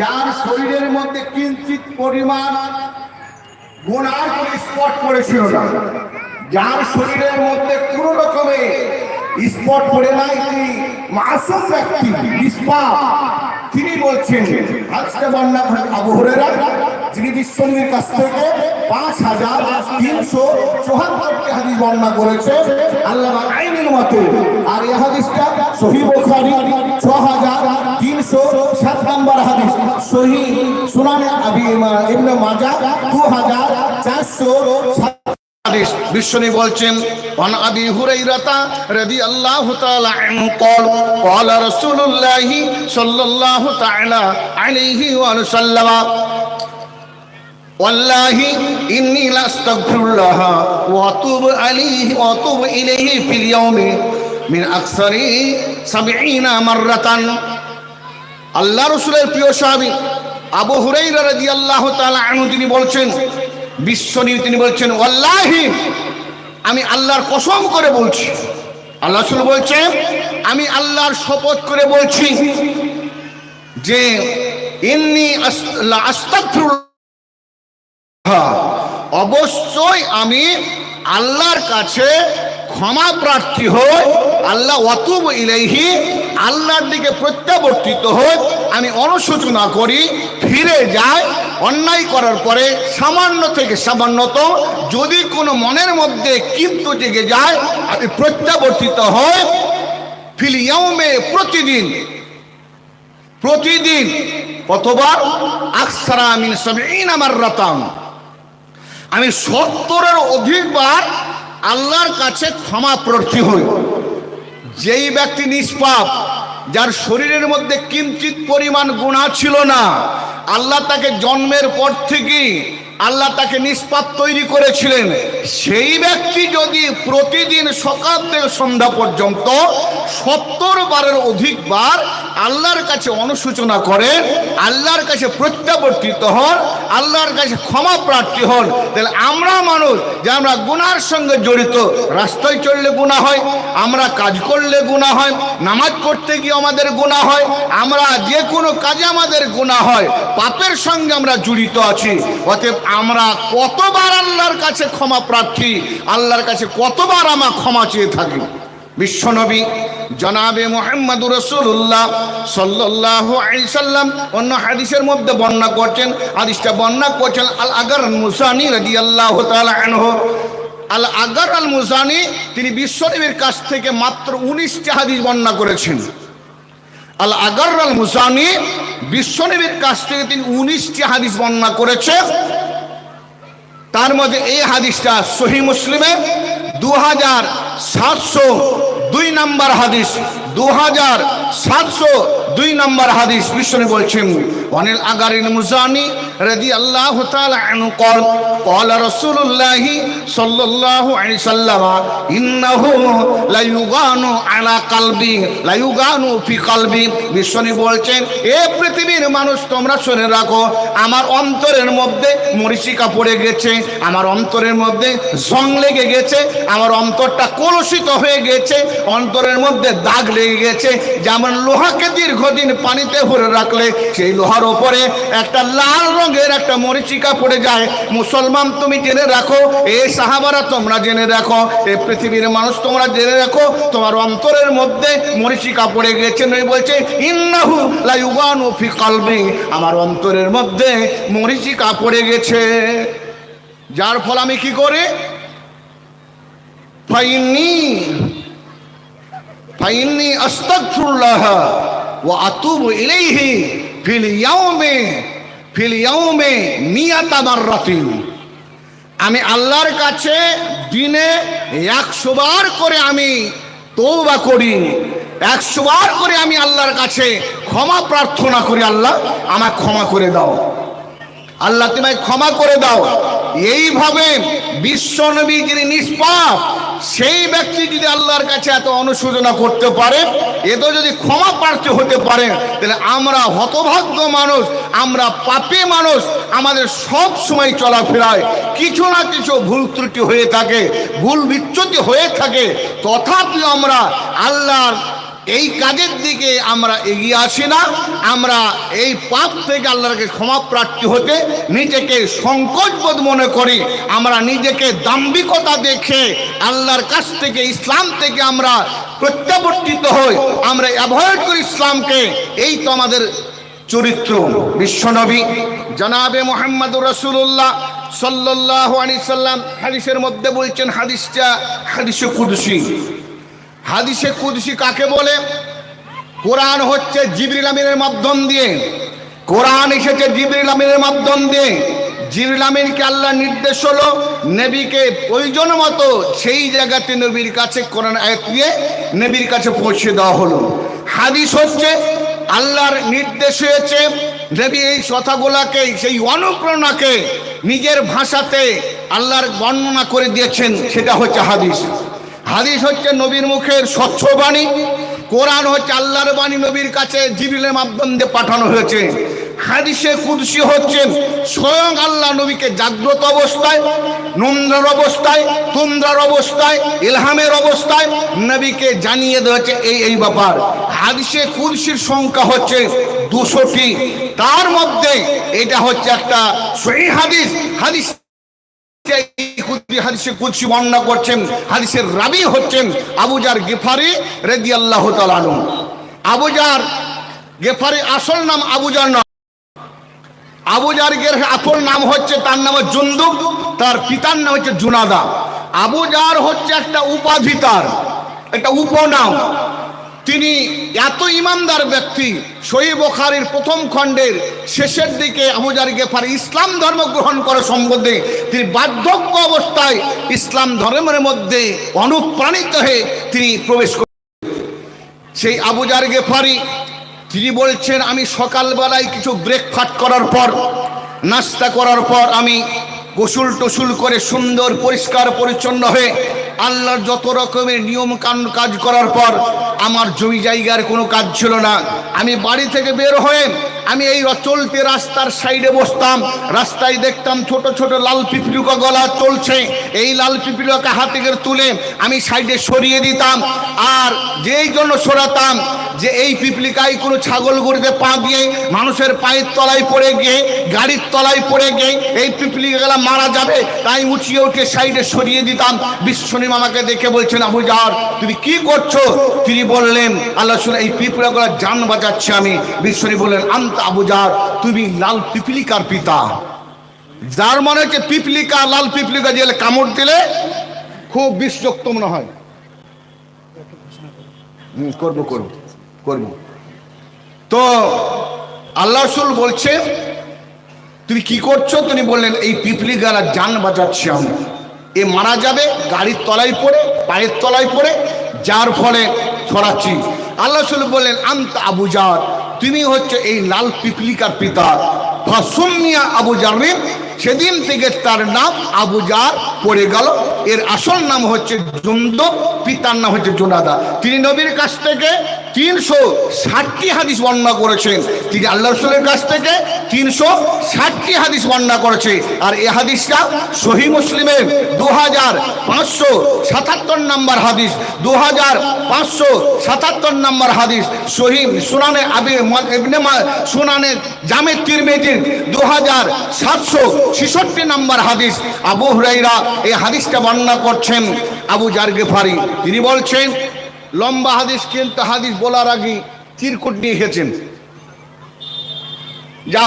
যার শরীরের মধ্যে কিঞ্চিত পরিমাণ গোনার কোন স্পট করেছিল না। যার শরীরের মধ্যে কোন রকমে স্পট পড়ে নাই তিনি মাসুম ব্যক্তি তিনি বলছেন, আজকে বন্যা আবহরেরা হুরেরা যিনি বিশ্বনবীর কাছ থেকে পাঁচ হাজার তিনশো চুহাত্তরটি হাদিস বর্ণনা করেছে আল্লাহ আইনের মতে আর এই হাদিসটা সহি বুখারী ছ হাজার তিনশো সাত নম্বর হাদিস সহি সুনানে আবি ইবনে মাজাহ দু হাজার চারশো হাদিস বিশ্বনী বলছেন অন আবি হুরাইরাতা রাদিয়াল্লাহু তাআলা আনহু قال قال رسول الله صلى الله تعالى عليه وسلم ওয়াল্লাহি ইন্নি লাস্তাগফিরুল্লাহ ওয়া আতুবু আলাইহি ওয়া আতুবু ইলাইহি ফিল ইয়াউমি মিন আকসারি 70 মাররাতান। আল্লাহ রাসূলের প্রিয় সাহাবী আবু হুরাইরা রাদিয়াল্লাহু তাআলা আনহু তিনি বলছেন বিশ্বনীয় তিনি বলছেন, ওয়াল্লাহি, আমি আল্লাহর কসম করে বলছি। আল্লাহ রাসূল বলছেন আমি আল্লাহর শপথ করে বলছি যে, ইন্নি আস্তাগফিরুল্লাহ অবশ্যই আমি আল্লাহর কাছে ক্ষমা প্রার্থী হই, আল্লাহ অতুব ইলাইহি, আল্লাহর দিকে প্রত্যাবর্তিত হই, আমি অনুশোচনা করি, ফিরে যাই, অন্যায় করার পরে সামান্য থেকে সামান্যতম যদি কোনো মনের মধ্যে কিন্তু জেগে যায়, আমি প্রত্যাবর্তিত হই ফিলিয়াউমে প্রতিদিন প্রতিদিন, কতবার? আকসারা মিন সাবিন আমার রতাম আমি সত্তরের অধিকবার আল্লাহর কাছে ক্ষমা প্রার্থী হই। যেই ব্যক্তি নিষ্পাপ, যার শরীরের মধ্যে কিঞ্চিত পরিমাণ গুণা ছিল না, আল্লাহ তাকে জন্মের পর থেকেই আল্লাহ তাকে নিষ্পাপ তৈরি করেছিলেন। সেই ব্যক্তি যদি প্রতিদিন সকাল থেকে সন্ধ্যা পর্যন্ত সত্তর বারের অধিকবার আল্লাহর কাছে অনুসূচনা করেন, আল্লাহর কাছে প্রত্যাবর্তিত হন, আল্লাহর কাছে ক্ষমা প্রার্থী হন, তাহলে আমরা মানুষ যে আমরা গুনার সঙ্গে জড়িত, রাস্তায় চললে গুণা হয়, আমরা কাজ করলে গুণা হয়, নামাজ পড়তে গিয়ে আমাদের গুণা হয়, আমরা যে কোনো কাজে আমাদের গুণা হয়, পাপের সঙ্গে আমরা জড়িত আছি। অতএব আমরা কতবার আল্লাহর কাছে ক্ষমা প্রার্থী, আল্লাহর কাছে কতবার আমরা ক্ষমা চেয়ে থাকি? বিশ্বনবী জনাবে মোহাম্মদ রসুল্লাহ সাল্লাহ সাল্লাম অন্য হাদিসের মধ্যে বর্ণনা করছেন, হাদিসটা বর্ণনা করছেন আল আগার মুসানি রাজি আল্লাহ আনহ। আল আগর আল মুসানি তিনি বিশ্বনবীর কাছ থেকে মাত্র উনিশটি হাদিস বর্ণনা করেছেন। আল আগর আল মুসানি বিশ্বনবীর কাছ থেকে তিনি উনিশটি হাদিস বর্ণনা করেছেন তার মধ্যে এই হাদিসটা সহি মুসলিমের দু হাজার সাতশো দুই নম্বর হাদিস দু হাজার সাতশো দুই নম্বর হাদিস বিশ্বনে বলছেন, অনিল আগারিন মুজানি রাজি আল্লাহ কল কল রাসূলুল্লাহ সাল্লাহ আলাইহি সাল্লাম, ইন্নাহু লাইউগানু আলা কালবি লাইউগানু ফি কলবি। বিশ্বনি বলছেন, এ পৃথিবীর মানুষ, তোমরা শুনে রাখো, আমার অন্তরের মধ্যে মরিচিকা পড়ে গেছে, আমার অন্তরের মধ্যে জং লেগে গেছে, আমার অন্তরটা কলুষিত হয়ে গেছে, অন্তরের মধ্যে দাগ লেগে গেছে, যেমন লোহাকে দীর্ঘ দীর্ঘদিন পানিতে ভরে রাখলে সেই লোহার ওপরে একটা লাল রঙের একটা মরিচিকা পড়ে যায়। মুসলমান তুমি জেনে রাখো, এ সাহাবারা তোমরা জেনে রাখো, এ পৃথিবীর মানুষ তোমরা জেনে রাখো, তোমার অন্তরের মধ্যে মরিচিকা পড়ে গেছে নই বলছে, ইন্নাহু লাইউবানু ফি কলবি। আমার অন্তরের মধ্যে মরিচিকা পড়ে গেছে। যার ফল আমি কি করি? ফাইনি ফাইনি আস্তাগফিরুল্লাহ। আতুবু ইলাইহি ফিল ইয়াউমি ফিল ইয়াউমি আমি আল্লাহর কাছে দিনে একশো বার করে আমি তৌবা করি, একশো বার করে আমি আল্লাহর কাছে ক্ষমা প্রার্থনা করি, আল্লাহ আমার ক্ষমা করে দাও। আল্লাহ তুমি ক্ষমা করে দাও। এইভাবে বিশ্বনবী যিনি নিষ্পাপ, সেই ব্যক্তি যদি আল্লাহর কাছে এত অনুশোচনা করতে পারে এত যদি ক্ষমা প্রার্থী হতে পারে, তাহলে আমরা হতভাগ্য মানুষ, আমরা পাপে মানুষ, আমাদের সব সময় চলাফেরায় কিছু না কিছু ভুল ত্রুটি হয়ে থাকে, ভুল বিচ্যুতি হয়ে থাকে তথাপি আমরা আল্লাহর এই কাজের দিকে আমরা এগিয়ে আসি না। আমরা এই পাপ থেকে আল্লাহকে ক্ষমা প্রার্থী হতে নিজেকে সংকোচবোধ মনে করি। আমরা নিজেকে দাম্ভিকতা দেখে আল্লাহর কাছ থেকে, ইসলাম থেকে আমরা প্রত্যাবর্তিত হই। আমরা অ্যাভয়েড করি ইসলামকে। এই তো আমাদের চরিত্র। বিশ্বনবী জনাবে মোহাম্মদ রসুল্লাহ সাল্লাহ আলি সাল্লাম হাদিসের মধ্যে বলছেন, হাদিসটা হাদিসে কুদসি। হাদিসে কুদসি কাকে বলে? কোরআন হচ্ছে জিবরিল আমিনের মাধ্যম দিয়ে। কোরআন এসেছে জিবরিল আমিনের মাধ্যম দিয়ে। জিবরিল আমিনকে আল্লাহ নির্দেশ হলো, নবীকে প্রয়োজন মতো সেই জায়গাতে নবীর কাছে কোরআন আয়াত দিয়ে নবীর কাছে পৌঁছে দেওয়া হলো। হাদিস হচ্ছে, আল্লাহর নির্দেশ হয়েছে, নবী এই কথাগুলাকে, সেই অনুপ্রেরণাকে নিজের ভাষাতে আল্লাহর বর্ণনা করে দিয়েছেন, সেটা হচ্ছে হাদিস। হাদিস হচ্ছে নবীর মুখের স্বচ্ছ বাণী। কোরআন হচ্ছে আল্লাহর বাণী, নবীর কাছে জিবিলের মাধ্যম দিয়ে পাঠানো হয়েছে। হাদিসে কুদসি হচ্ছে স্বয়ং আল্লাহ নবীকে জাগ্রত অবস্থায় নন্দ্রার অবস্থায় তুন্দ্রার অবস্থায়, ইলহামের অবস্থায় নবীকে জানিয়ে দেওয়া এই এই ব্যাপার। হাদিসে কুদসির সংখ্যা হচ্ছে দুশোটি। তার মধ্যে এটা হচ্ছে একটা সহি হাদিস। হাদিস এই হাদিসে কুদসি বর্ণনা করছেন, হাদিসের রাবি হচ্ছেন আবুজার গেফারি রেদি আল্লাহ তালু আবুজার গেফারি আসল নাম আবুজার নাম আবুজার গের আসল নাম হচ্ছে তার নাম জুন্দুব, তার পিতার নাম হচ্ছে জুনাদা। আবুজার হচ্ছে একটা উপাধি তার একটা উপনাম। তিনি এত ইমানদার ব্যক্তি, সহি বখারির প্রথম খণ্ডের শেষের দিকে আবুজার গেফার ইসলাম ধর্ম গ্রহণ করা সম্বন্ধে তিনি বার্ধক্য অবস্থায় ইসলাম ধর্মের মধ্যে অনুপ্রাণিত হয়ে তিনি প্রবেশ করেন সেই আবুজার গেফারি, তিনি বলছেন, আমি সকালবেলায় কিছু ব্রেকফাস্ট করার পর, নাস্তা করার পর আমি গোসুল টসুল করে সুন্দর, পরিষ্কার, পরিচ্ছন্ন হয়ে আল্লাহর যত রকমের নিয়ম কান কাজ করার পর আমার জমি জায়গার কোনো কাজ ছিল না। আমি বাড়ি থেকে বের হয়ে আমি এই চলতে রাস্তার সাইডে বসতাম, রাস্তায় দেখতাম ছোট ছোট লাল পিপলুকা গলা চলছে। এই লাল পিপলুকা হাতে করে তুলে আমি সাইডে সরিয়ে দিতাম। আর যেই জন্য সরাতাম, যে এই পিপলিকায় কোনো ছাগল গরুতে পা দিয়ে মানুষের পায়ের তলায় পড়ে গিয়ে, গাড়ির তলায় পড়ে গিয়ে এই পিপলিকাগুলা মারা যাবে, তাই উঠিয়ে উঠে সাইডে সরিয়ে দিতাম। বিশ্বনী মামাকে দেখে বলছেন, আবু জাহর তুমি কি করছ? তিনি বললেন, আল্লাহ এই পিপলিকাগুলা জান বাঁচাচ্ছি আমি। বিশ্বনী বললেন, আন্ত আবু জাহর তুমি লাল পিপলিকার পিতা। যার মনে হচ্ছে পিপলিকা, লাল পিপলিকা জেলে কামড় দিলে খুব বিষযুক্ত মনে হয়। করব করব করব। তো আল্লাহ রসুল বলছে, তুমি কি করছ? তুমি বললেন, এই পিপলি গালা যান বাঁচাচ্ছি আমি। এ মারা যাবে, গাড়ির তলায় পড়ে, পায়ের তলায় পড়ে, যার ফলে ছড়াচ্ছি। আল্লাহ রসুল বললেন, আন্ত আবু জার তুমি হচ্ছে এই লাল পিপলিকার পিতা। ফাসুমিয়া আবু জারিম সেদিন থেকে তার নাম আবু জার পড়ে গেল। এর আসল নাম হচ্ছে জুন্দ, পিতার নাম হচ্ছে জোনাদা। তিনি নবীর কাছ থেকে তিনশো ষাটটি হাদিস বর্ণনা করেছেন। তিনি আল্লাহ রসুলের কাছ থেকে তিনশো ষাটটি হাদিস বর্ণনা করেছে আর এ হাদিসটা সহি মুসলিমের দু হাজার পাঁচশো সাতাত্তর নম্বর হাদিস দু হাজার পাঁচশো সাতাত্তর নম্বর হাদিস, সহি সুনানে আবি সুনানে জামে তিরমেজির দু হাজার সাতশো ছেষট্টি নম্বর হাদিস। আবু হুরাইরা এই হাদিসটা বর্ণনা করছেন আবু জারগেফারি তিনি বলছেন, লম্বা হাদিস কিন্তু হাদিস বলার আগে চিরকুট নিয়ে এসেছেন।